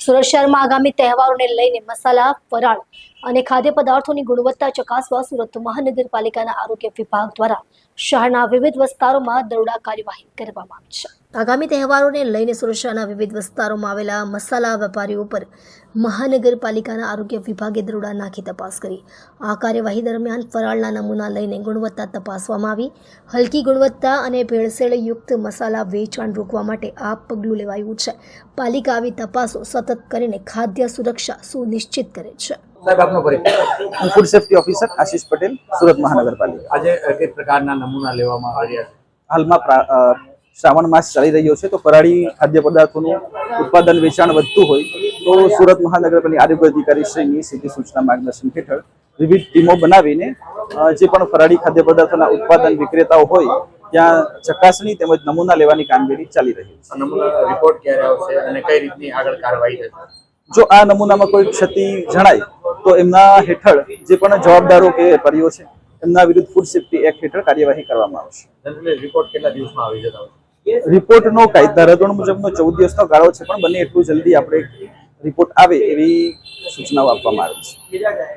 સુરત શહેરમાં આગામી તહેવારોને લઈને મસાલા ફરાળ અને ખાદ્ય પદાર્થોની ગુણવત્તા ચકાસવા સુરત મહાનગરપાલિકાના આરોગ્ય વિભાગ દ્વારા શહેરના વિવિધ વિસ્તારોમાં દરોડા કાર્યવાહી કરવામાં આવી છે. આગામી તહેવારોને લઈને સુરક્ષાના વિવિધ વિસ્તારોમાં આવેલા મસાલા વેપારીઓ પર મહાનગરપાલિકાના આરોગ્ય વિભાગે દરોડા નાખી તપાસ કરી. આ કાર્યવાહી દરમિયાન ફરાળના નમૂના લઈને ગુણવત્તા તપાસવામાં આવી. હલકી ગુણવત્તા અને ભેળસેળયુક્ત મસાલા વેચાણ રોકવા માટે આ પગલું લેવાયું છે. પાલિકા આવી તપાસો સતત કરીને ખાદ્ય સુરક્ષા સુનિશ્ચિત કરે છે. સાહેબ આપનો પરિચય. હું food safety officer Ashish Patel Surat મહાનગરપાલિકા. આજે કઈ પ્રકારના નમૂના લેવામાં આવ્યા છે? હાલમાં શ્રાવણ માસ ચાલી રહ્યો છે તો પરાળી ખાદ્ય પદાર્થોનું ઉત્પાદન વેચાણ વધતું હોય તો સુરત મહાનગરપાલિકા આરોગ્ય અધિકારી શ્રીની સીધી સૂચના માર્ગદર્શન હેઠળ વિવિધ ટીમો બનાવીને જે પણ ફરાળી ખાદ્ય પદાર્થોના ઉત્પાદન વિક્રેતાઓ હોય ત્યાં ચકાસણી તેમજ નમૂના લેવાની કામગીરી ચાલી રહી છે. નમૂના રિપોર્ટ ક્યારે આવશે અને કઈ રીતની આગળ કાર્યવાહી થશે? જો આ નમૂનામાં કોઈ ક્ષતિ જણાય તો એમના હેઠળ જે પણ જવાબદારો કે વેપારીઓ છે એમના વિરુદ્ધ ફૂડ સેફ્ટી એક્ટ હેઠળ કાર્યવાહી કરવામાં આવશે. રિપોર્ટ કેટલા દિવસમાં આવી જતા હોય રિપોર્ટનો કાયદા ધોરણ મુજબનો ચૌદ દિવસનો ગાળો છે પણ બને એટલું જલ્દી આપણે રિપોર્ટ આવે એવી સૂચનાઓ આપવામાં આવી છે.